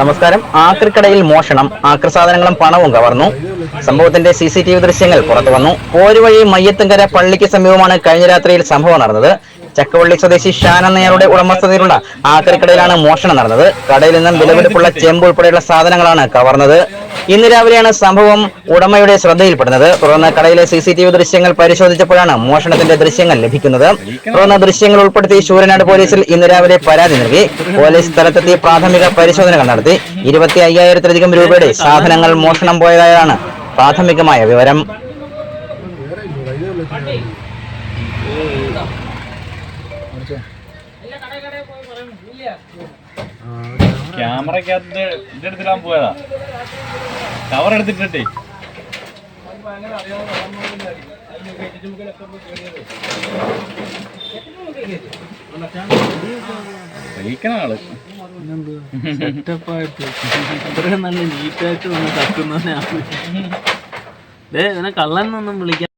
നമസ്കാരം. ആക്രിക്കടയിൽ മോഷണം. ആക്രി സാധനങ്ങളും പണവും കവർന്നു. സംഭവത്തിന്റെ സി സി ടി വി ദൃശ്യങ്ങൾ പുറത്തു വന്നു. പോരുവഴി മയ്യത്തുംകര പള്ളിക്ക് സമീപമാണ് കഴിഞ്ഞ രാത്രിയിൽ സംഭവം നടന്നത്. ചക്കവള്ളി സ്വദേശി എന്നയാളുടെ ഉടമസ്ഥതയിലുള്ള ആക്രിക്കടയിലാണ് മോഷണം നടന്നത്. കടയിൽ നിന്നും വിലപിടിപ്പുള്ള ചെമ്പ് ഉൾപ്പെടെയുള്ള സാധനങ്ങളാണ് കവർന്നത്. ഇന്ന് രാവിലെയാണ് സംഭവം ഉടമയുടെ ശ്രദ്ധയിൽപ്പെടുന്നത്. തുടർന്ന് കടയിലെ സി സി ടി വി ദൃശ്യങ്ങൾ പരിശോധിച്ചപ്പോഴാണ് മോഷണത്തിന്റെ ദൃശ്യങ്ങൾ ലഭിക്കുന്നത്. തുടർന്ന് ദൃശ്യങ്ങൾ ഉൾപ്പെടുത്തി ശൂരനാട് പോലീസിൽ ഇന്ന് രാവിലെ പരാതി നൽകി. പോലീസ് സ്ഥലത്തെത്തി പ്രാഥമിക പരിശോധനകൾ നടത്തി. ഇരുപത്തി അയ്യായിരത്തിലധികം രൂപയുടെ സാധനങ്ങൾ മോഷണം പോയതായാണ് പ്രാഥമികമായ വിവരം. ക്യാമറക്കകത്ത് ഇതെടുത്തിടാൻ പോയതാ. കവർ എടുത്തിട്ടേ ആൾ. നല്ല നീറ്റായിട്ട് വന്ന് തക്കുന്നവനെ ഇവനെ കള്ളൻ